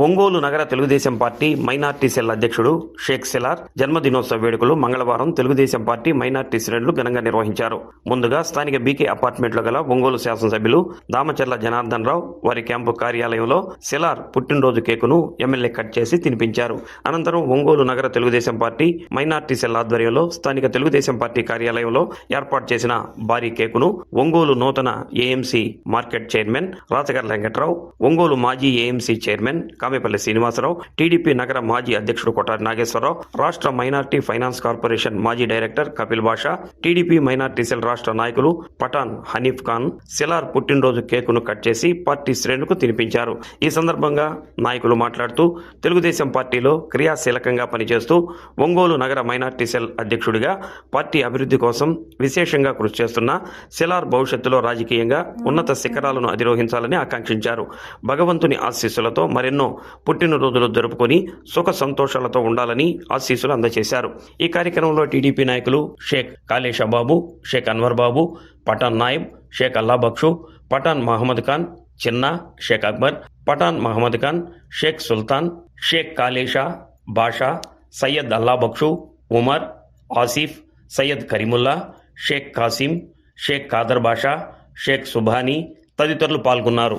ఒంగోలు నగర Telugudesam party minority cell అధ్యక్షుడు Sheikh cellar జన్మదినోత్సవ వేడుకలు మంగళవారం తెలుగుదేశం పార్టీ మైనార్టీ శ్రేణులు ఘనంగా నిర్వహించారు. ముందుగా స్థానిక బీకే అపార్ట్మెంట్లో గల ఒంగోలు శాసనసభ్యులు దామచర్ల జనార్దన్ రావు వారి క్యాంపు కార్యాలయంలో సెలార్ పుట్టినరోజు కేకును ఎమ్మెల్యే కట్ చేసి తినిపించారు. అనంతరం ఒంగోలు నగర తెలుగుదేశం పార్టీ మైనార్టీ సెల్ ఆధ్వర్యంలో స్థానిక తెలుగుదేశం పార్టీ కార్యాలయంలో ఏర్పాటు చేసిన భారీ కేకును ఒంగోలు నూతన AMC market chairman Rachagar Venkatrao Ongole మాజీ AMC chairman Kamepalli Srinivasarao TDP నగర మాజీ అధ్యక్షుడు కొటారి నాగేశ్వరరావు రాష్ట్ర మైనార్టీ ఫైనాన్స్ కార్పొరేషన్ మాజీ director Kapil Basha TDP minority cell రాష్ట్ర నాయకులు పఠాన్ హనీఫ్ ఖాన్ సిలార్ పుట్టినరోజు కేకును కట్ చేసి పార్టీ శ్రేణులకు తినిపించారు. ఈ సందర్భంగా నాయకులు మాట్లాడుతూ తెలుగుదేశం పార్టీలో క్రియాశీలకంగా పనిచేస్తూ ఒంగోలు నగర మైనార్టీ సెల్ అధ్యక్షుడిగా పార్టీ అభివృద్ధి కోసం విశేషంగా కృషి చేస్తున్న సిలార్ భవిష్యత్తులో రాజకీయంగా ఉన్నత శిఖరాలను అధిరోహించాలని ఆకాంక్షించారు. భగవంతుని ఆశీస్సులతో మరెన్నో పుట్టినరోజులు జరుపుకొని సుఖ సంతోషాలతో ఉండాలని ఆశీస్సులు అందజేశారు. ఈ కార్యక్రమంలో టీడీపీ నాయకులు షేక్ కాళేశ బాబు షేక్ అన్వర్ బాబు పఠాన్ నాయబ్ షేక్ అల్లా బక్షు పఠాన్ మహమ్మద్ ఖాన్ చిన్నా షేక్ అక్బర్ పఠాన్ మహమ్మద్ ఖాన్ షేక్ సుల్తాన్ షేక్ కాళేషా బాషా సయ్యద్ అల్లా బక్షు ఉమర్ ఆసిఫ్ సయ్యద్ కరీముల్లా షేక్ కాసిం షేక్ ఖాదర్ బాషా షేక్ సుభానీ తదితరులు పాల్గొన్నారు.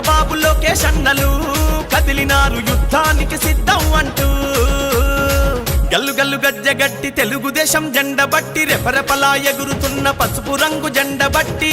బాబు చంద్రబాబు లోకేష్ అన్నలు కదిలినారు యుద్ధానికి సిద్ధం అంటూ. గల్లు గల్లు గజ్జ గట్టి తెలుగుదేశం జెండ బట్టి రెపరెపలా ఎగురుతున్న పసుపు రంగు జెండ బట్టి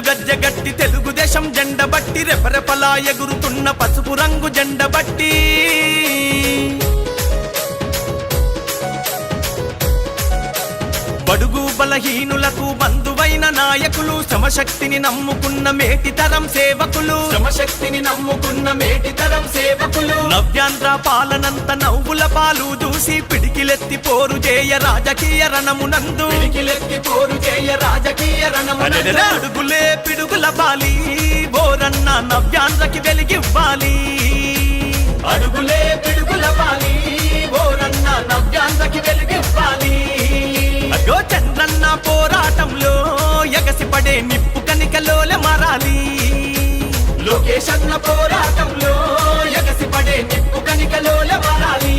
గజ్జ గట్టి తెలుగుదేశం జెండ బట్టి రెపరెపలా ఎగురుతున్న పసుపు రంగు జెండ బట్టి బడుగు బలహీనులకు బంధువైన నాయకులు శ్రమశక్తిని నమ్ముకున్న మేటి తరం సేవకులు. శ్రమశక్తిని నమ్ముకున్న మేటి తరం సేవకులు. నవ్యాంధ్ర పాలనంత నవ్వుల పాలు చూసి పిడికిలెత్తి పోరు చేయ రాజకీయ రణమునందు పిడికిలెత్తి పోరు చేయ రాజకీయ రణమునందు అడుగులే పిడుగుల బాలి బోరన్న నవ్యాంధ్రకి వెలిగివ్వాలి. అడుగులే పిడుగుల బాలి బోరన్న నవ్యాంధ్రకి వెలిగివ్వాలి. చంద్రన్న పోరాటంలో ఎగసిపడే నిప్పు కనికలోల మారాలి. లోకేష్ అన్న పోరాటంలో ఎగసిపడే నిప్పు కనికలోల మారాలి.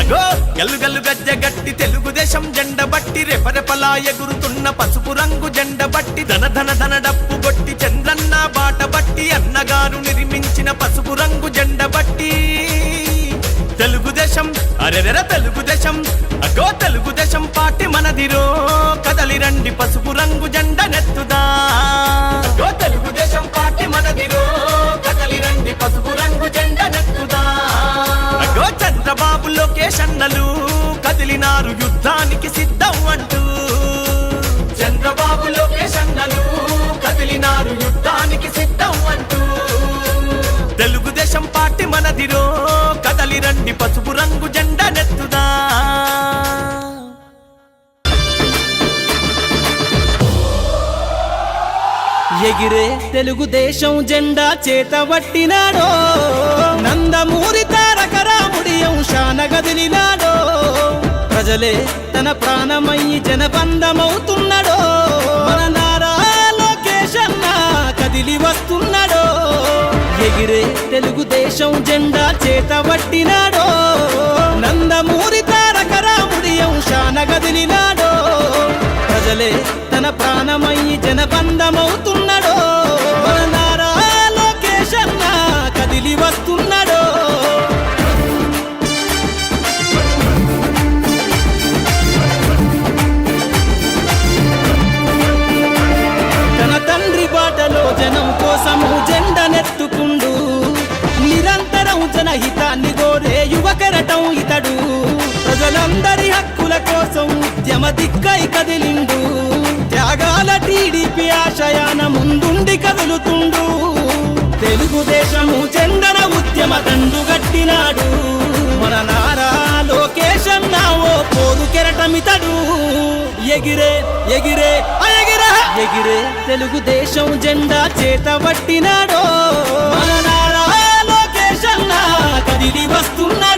అగో గల్లు గల్లు గజ్జ గట్టి తెలుగుదేశం జెండ బట్టి రెపరెపలా ఎగురుతున్న పసుపు రంగు జెండ బట్టి ధన ధన ధన డప్పు కొట్టి చంద్రన్న బాట బట్టి అన్నగారు నిర్మించిన పసుపు రంగు జెండ బట్టి తెలుగుదేశం. అరెరెర తెలుగుదేశం అగో తెలుగుదేశం పార్టీ మనదిరో. కదలి రండి పసుపు రంగు జెండ నెత్తుదా. అగో తెలుగుదేశం పార్టీ మనదిరో. కదలి రండి పసుపు రంగు జెండ నెత్తుదా. అగో చంద్రబాబు లోకేష్ అన్నలు కదిలినారు యుద్ధానికి సిద్ధం అంటూ. చంద్రబాబు లోకేష్ అన్నలు కదిలినారు యుద్ధానికి సిద్ధం అంటూ. తెలుగుదేశం పార్టీ మనదిరో. రండి పసుపు రంగు జెండా నెత్తుదా. ఎగిరే తెలుగుదేశం జెండా చేతబట్టినాడో నందమూరి తారకరాముడి అంశాన గదిలినాడో. ప్రజలే తన ప్రాణమయ్యి జనబంధమవుతున్నాడో. మన నారా లోకేశన్న కదిలి వస్తున్నాడో. ఎగిరే తెలుగుదేశం జెండా చేతబట్టినాడో నందమూరి తారక రాముడి అంశాన గదిలినాడో. ప్రజలే తన ప్రాణమయ్యి జనబంధమవుతున్నాడో ఉద్యమ దిక్కై కదిలిండు. త్యాగాల టీడీపీ ఆశయాన ముందుండి కదులుతుండు. తెలుగుదేశము చెందన ఉద్యమ దండు గట్టినాడు. మన నారా లోకేశన్న ఓ పోదు కెరటమితడు. ఎగిరే ఎగిరే ఎగిరే ఎగిరే తెలుగుదేశం జెండా చేతబట్టినాడో మన నారా లోకేశన్న కదిలి వస్తున్నాడు.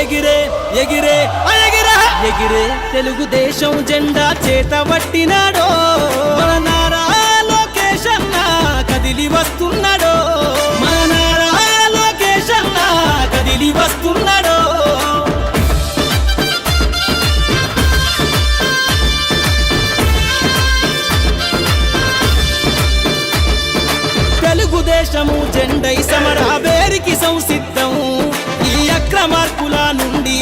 ఎగిరే ఎగిరే ఎగిరే. ఎగిరే తెలుగుదేశం జెండా చేతబట్టినాడో మన నారా లోకేష్ అన్న కదిలి వస్తున్నాడో. మన నారా లోకేష్ అన్న కదిలి వస్తున్నాడో. తెలుగుదేశము జెండై సమర వేరికి నుండి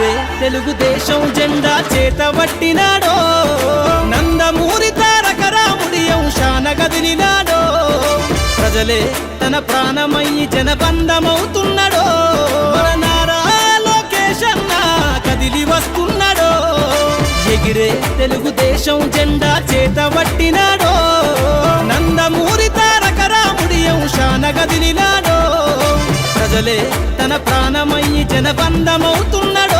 ఎగిరే తెలుగుదేశం జెండా చేతబట్టినాడో నందమూరి తారక రాముడి అంశాన గదిలినాడో. ప్రజలే తన ప్రాణమయ్యి జనబంధమవుతున్నాడో. నారా కదిలి వస్తున్నాడో. ఎగిరే తెలుగుదేశం జెండా చేతబట్టినాడో నందమూరి తారక రాముడి అంశాన గదిలినాడో. ప్రజలే తన ప్రాణమయ్యి జనబంధమవుతున్నాడో.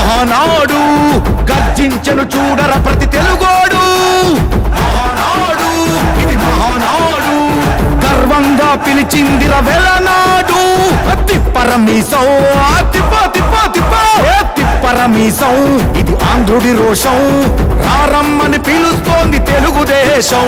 ఆనాడు గర్జించను చూడర ప్రతి తెలుగోడు. ఆనాడు ఇది మహానాడు గర్వంగా పిలిచిందిర వెలనాడు తిప్పరమీసం ఆ తిప్ప తిప్ప తిప్ప. ఏ తిప్పరమీసం ఇది ఆంధ్రుడి రోషం. రారమ్మని పిలుస్తోంది తెలుగుదేశం.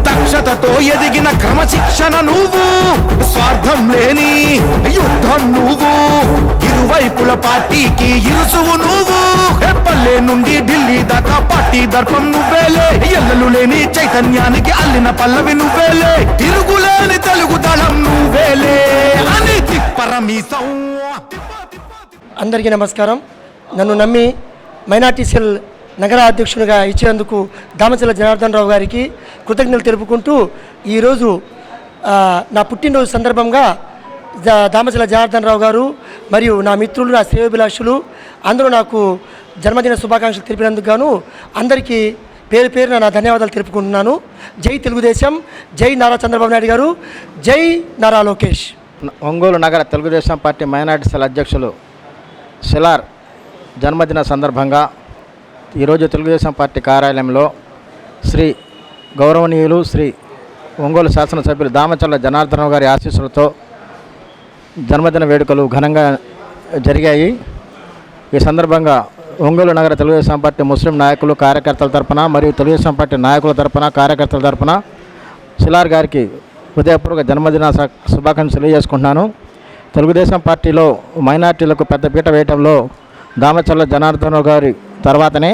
దక్షతతో ఎదిగిన క్రమశిక్షణ నువ్వు. స్వార్థం లేని యుద్ధం నువ్వు. ఇరువైపుల పార్టీకి ఇరుసువు నువ్వు. పల్లె నుండి ఢిల్లీ దాకా పార్టీ దర్పం నువ్వేలే ఎల్లలు లేని చైతన్యానికి అల్లిన పల్లవి నువ్వేలే తిరుగులేని తెలుగు దళం నువ్వేలే అని తిప్పరమీసం అందరికీ నమస్కారం. నన్ను నమ్మి మైనార్టీ సెల్ నగర అధ్యక్షునిగా ఇచ్చినందుకు దామచల జనార్దన్ రావు గారికి కృతజ్ఞతలు తెలుపుకుంటూ ఈరోజు నా పుట్టినరోజు సందర్భంగా దామచల జనార్దన్ రావు గారు మరియు నా మిత్రులు నా శ్రేయోభిలాషులు అందరూ నాకు జన్మదిన శుభాకాంక్షలు తెలిపినందుకు గాను అందరికీ పేరు పేరున నా ధన్యవాదాలు తెలుపుకుంటున్నాను. జై తెలుగుదేశం జై నారా చంద్రబాబు నాయుడు గారు జై నారా లోకేష్. ఒంగోలు నగర తెలుగుదేశం పార్టీ మైనార్టీ సెల్ అధ్యక్షులు సెలార్ జన్మదిన సందర్భంగా ఈరోజు తెలుగుదేశం పార్టీ కార్యాలయంలో శ్రీ గౌరవనీయులు శ్రీ ఒంగోలు శాసనసభ్యులు దామచల్ల జనార్దనరావు గారి ఆశీస్సులతో జన్మదిన వేడుకలు ఘనంగా జరిగాయి. ఈ సందర్భంగా ఒంగోలు నగర తెలుగుదేశం పార్టీ ముస్లిం నాయకులు కార్యకర్తల తరపున మరియు తెలుగుదేశం పార్టీ నాయకుల తరపున కార్యకర్తల తరపున శిలార్ గారికి హృదయపూర్వక జన్మదిన శుభాకాంక్షలు తెలియజేసుకుంటున్నాను. తెలుగుదేశం పార్టీలో మైనార్టీలకు పెద్దపీట వేయటంలో దామచల్ల జనార్దనరావు గారి తర్వాతనే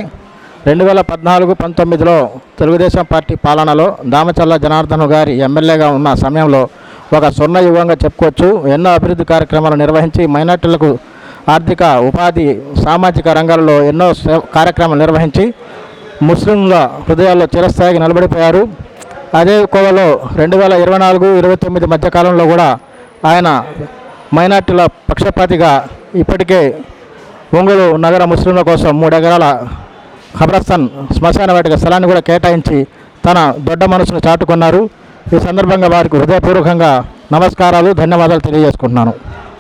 రెండు వేల పద్నాలుగు పంతొమ్మిదిలో తెలుగుదేశం పార్టీ పాలనలో దామచల్ల జనార్దన్ గారి ఎమ్మెల్యేగా ఉన్న సమయంలో ఒక స్వర్ణయుగంగా చెప్పుకోవచ్చు. ఎన్నో అభివృద్ధి కార్యక్రమాలు నిర్వహించి మైనార్టీలకు ఆర్థిక ఉపాధి సామాజిక రంగాల్లో ఎన్నో కార్యక్రమాలు నిర్వహించి ముస్లింల హృదయాల్లో చిరస్థాయికి నిలబడిపోయారు. అదే కోవలో రెండు వేల ఇరవై నాలుగు ఇరవై తొమ్మిది మధ్యకాలంలో కూడా ఆయన మైనార్టీల పక్షపాతిగా ఇప్పటికే ఒంగోలు నగర ముస్లింల కోసం మూడు ఎకరాల ఖబరస్థాన్ శ్మశాన వాటిక స్థలాన్ని కూడా కేటాయించి తన దొడ్డ మనసును చాటుకున్నారు. ఈ సందర్భంగా వారికి హృదయపూర్వకంగా నమస్కారాలు ధన్యవాదాలు తెలియజేసుకుంటున్నాను.